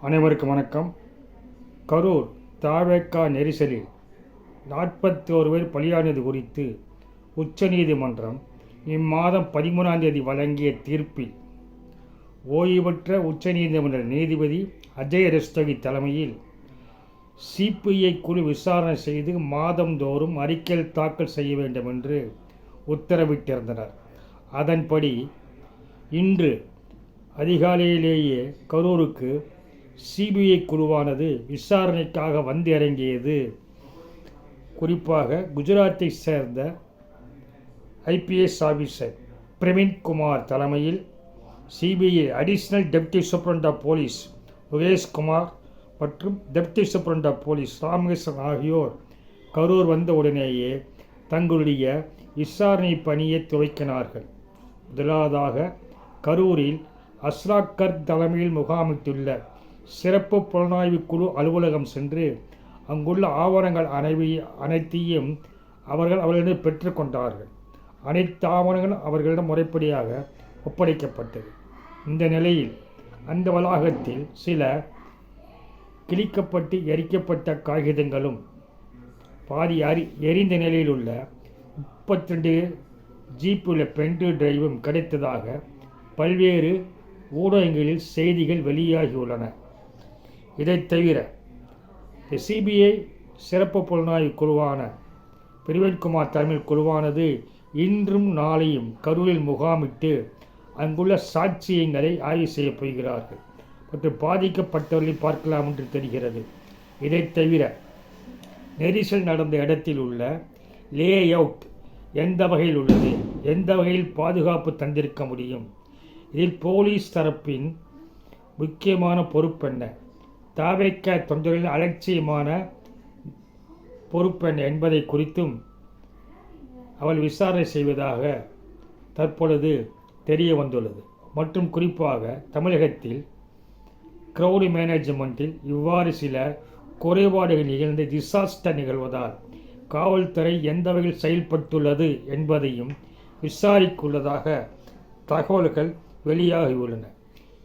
அனைவருக்கும் வணக்கம். கரூர் தாவேக்கா நெரிசலில் நாற்பத்தி ஒரு பேர் பலியானது குறித்து உச்சநீதிமன்றம் இம்மாதம் பதிமூணாம் தேதி வழங்கிய தீர்ப்பில் ஓய்வு பெற்ற உச்சநீதிமன்ற நீதிபதி அஜய் ரஸ்தகி தலைமையில் சிபிஐ குழு விசாரணை செய்து மாதந்தோறும் அறிக்கை தாக்கல் செய்ய வேண்டும் என்று உத்தரவிட்டிருந்தனர். அதன்படி இன்று அதிகாலையிலேயே கரூருக்கு சிபிஐ குழுவானது விசாரணைக்காக வந்து இறங்கியது. குறிப்பாக குஜராத்தை சேர்ந்த ஐபிஎஸ் ஆஃபீஸர் பிரவீன் குமார் தலைமையில் CBI additional deputy superintendent of police Kumar மற்றும் deputy superintendent of police Ramakrishnan ஆகியோர் கரூர் வந்த உடனேயே தங்களுடைய விசாரணை பணியை துவைக்கினார்கள். முதலாவதாக கரூரில் அஸ்ராக்கர் தலைமையில் முகாமிட்டுள்ள சிறப்பு புலனாய்வு குழு அலுவலகம் சென்று அங்குள்ள ஆவணங்கள் அனைவி அனைத்தையும் அவர்கள் அவர்களிடம் பெற்றுக்கொண்டார்கள் அனைத்து ஆவணங்களும் அவர்களிடம் முறைப்படியாக ஒப்படைக்கப்பட்டது. இந்த நிலையில் அந்த வளாகத்தில் சில கிழிக்கப்பட்டு எரிக்கப்பட்ட காகிதங்களும் பாதி அறி எரிந்த நிலையில் உள்ள முப்பத்தி ரெண்டு ஜீப் உள்ள டிரைவும் கிடைத்ததாக பல்வேறு ஊடகங்களில் செய்திகள் வெளியாகியுள்ளன. இதைத் தவிர சிபிஐ சிறப்பு புலனாய்வு குழுவான பிரவீன்குமார் தலைமையில் குழுவானது இன்றும் நாளையும் கரூரில் முகாமிட்டு அங்குள்ள சாட்சியங்களை ஆய்வு செய்யப் போகிறார்கள். மற்றும் பாதிக்கப்பட்டவர்களை பார்க்கலாம் என்று தெரிகிறது. இதைத் தவிர நெரிசல் நடந்த இடத்தில் உள்ள லே அவுட் எந்த வகையில் உள்ளது? எந்த வகையில் பாதுகாப்பு தந்திருக்க முடியும்? இதில் போலீஸ் தரப்பின் முக்கியமான பொறுப்பென்ன? தாவேக்க தொண்டர்களின் அலட்சியமான பொறுப்பென்ன என்பதை குறித்தும் அவள் விசாரணை செய்வதாக தற்பொழுது தெரிய வந்துள்ளது. மற்றும் குறிப்பாக தமிழகத்தில் க்ரௌடு மேனேஜ்மெண்ட்டில் இவ்வாறு சில குறைபாடுகள் நிகழ்ந்து டிசாஸ்டர் நிகழ்வதால் காவல்துறை எந்த வகையில் செயல்பட்டுள்ளது என்பதையும் விசாரிக்குள்ளதாக தகவல்கள் வெளியாகியுள்ளன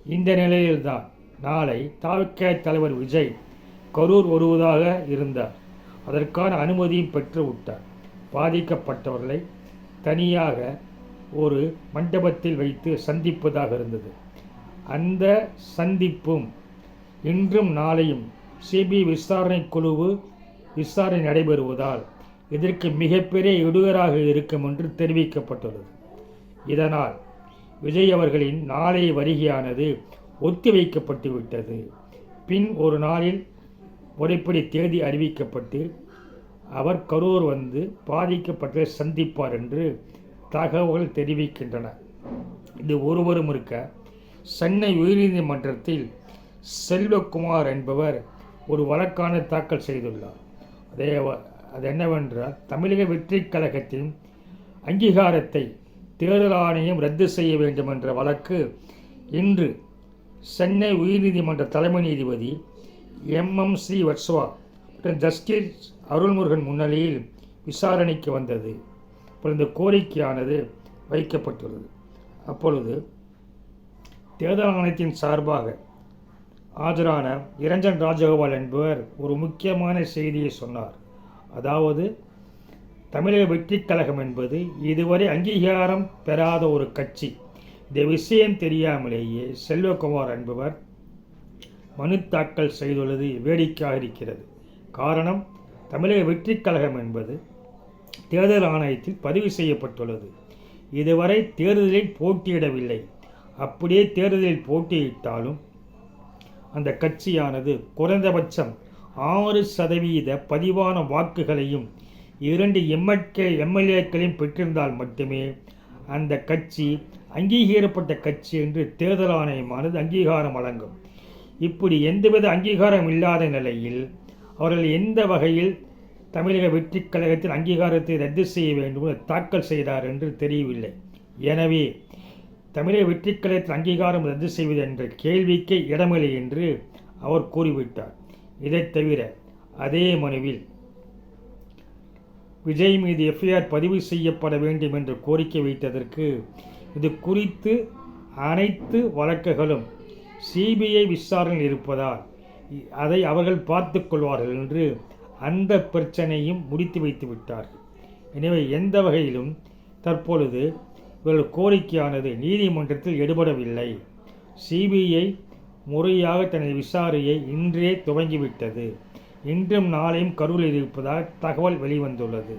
இந்த நிலையில்தான் நாளை தாவக்க தலைவர் விஜய் கரூர் வருவதாக இருந்தார். அதற்கான அனுமதியும் பெற்று விட்டார். பாதிக்கப்பட்டவர்களை தனியாக ஒரு மண்டபத்தில் வைத்து சந்திப்பதாக இருந்தது. அந்த சந்திப்பும் இன்றும் நாளையும் சிபிஐ விசாரணை குழுவு விசாரணை நடைபெறுவதால் இதற்கு மிகப்பெரிய இடுகராக இருக்கும் என்று தெரிவிக்கப்பட்டுள்ளது. இதனால் விஜய் அவர்களின் நாளை வருகையானது ஒத்திவைக்கப்பட்டு விட்டது. பின் ஒரு நாளில் முறைப்படி தேதி அறிவிக்கப்பட்டு அவர் கரூர் வந்து பாதிக்கப்பட்டதை சந்திப்பார் என்று தகவல்கள் தெரிவிக்கின்றன. இது ஒருவரும் இருக்க சென்னை உயர்நீதிமன்றத்தில் செல்வகுமார் என்பவர் ஒரு வழக்கான தாக்கல் செய்துள்ளார். அதே அது என்னவென்றால் தமிழக வெற்றி கழகத்தின் அங்கீகாரத்தை தேர்தல் ஆணையம் ரத்து செய்ய வேண்டும் என்ற வழக்கு இன்று சென்னை உயர்நீதிமன்ற தலைமை நீதிபதி எம்எம் சி. வட்ஸ்வா மற்றும் ஜஸ்டிஸ் அருள்முருகன் முன்னிலையில் விசாரணைக்கு வந்தது. அப்பொழுது இந்த கோரிக்கையானது வைக்கப்பட்டுள்ளது. அப்பொழுது தேர்தல் ஆணையத்தின் சார்பாக ஆஜரான இரஞ்சன் ராஜகோபால் என்பவர் ஒரு முக்கியமான செய்தியை சொன்னார். அதாவது தமிழக வெற்றி கழகம் என்பது இதுவரை அங்கீகாரம் பெறாத ஒரு கட்சி. இந்த விஷயம் தெரியாமலேயே செல்வகுமார் என்பவர் மனு தாக்கல் செய்துள்ளது வேடிக்கையாக இருக்கிறது. காரணம் தமிழக வெற்றி கழகம் என்பது தேர்தல் ஆணையத்தில் பதிவு செய்யப்பட்டுள்ளது. இதுவரை தேர்தலில் போட்டியிடவில்லை. அப்படியே தேர்தலில் போட்டியிட்டாலும் அந்த கட்சியானது குறைந்தபட்சம் ஆறு சதவீத பதிவான வாக்குகளையும் இரண்டு எம்எல்கே எம்எல்ஏக்களையும் பெற்றிருந்தால் மட்டுமே அந்த கட்சி அங்கீகரிக்கப்பட்ட கட்சி என்று தேர்தல் ஆணையமானது அங்கீகாரம் வழங்கும். இப்படி எந்தவித அங்கீகாரம் இல்லாத நிலையில் அவர்கள் எந்த வகையில் தமிழக வெற்றிக் கழகத்தில் அங்கீகாரத்தை ரத்து செய்ய வேண்டும் என தாக்கல் செய்தார் என்று தெரியவில்லை. எனவே தமிழக வெற்றிக் கழகத்தில் அங்கீகாரம் ரத்து செய்வது என்ற கேள்விக்கே இடமில்லை என்று அவர் கூறிவிட்டார். இதைத் தவிர அதே மனுவில் விஜய் மீது எஃப்ஐஆர் பதிவு செய்யப்பட வேண்டும் என்று கோரிக்கை வைத்ததற்கு இது குறித்து அனைத்து வழக்குகளும் சிபிஐ விசாரணையில் இருப்பதால் அதை அவர்கள் பார்த்து கொள்வார்கள் என்று அந்த பிரச்சனையும் முடித்து வைத்து விட்டார்கள். எனவே எந்த வகையிலும் தற்பொழுது இவர்கள் கோரிக்கையானது நீதிமன்றத்தில் எடுபடவில்லை. சிபிஐ முறையாக தனது விசாரணையை இன்றே துவங்கிவிட்டது. இன்றும் நாளையும் கருவில் இருப்பதாக தகவல் வெளிவந்துள்ளது.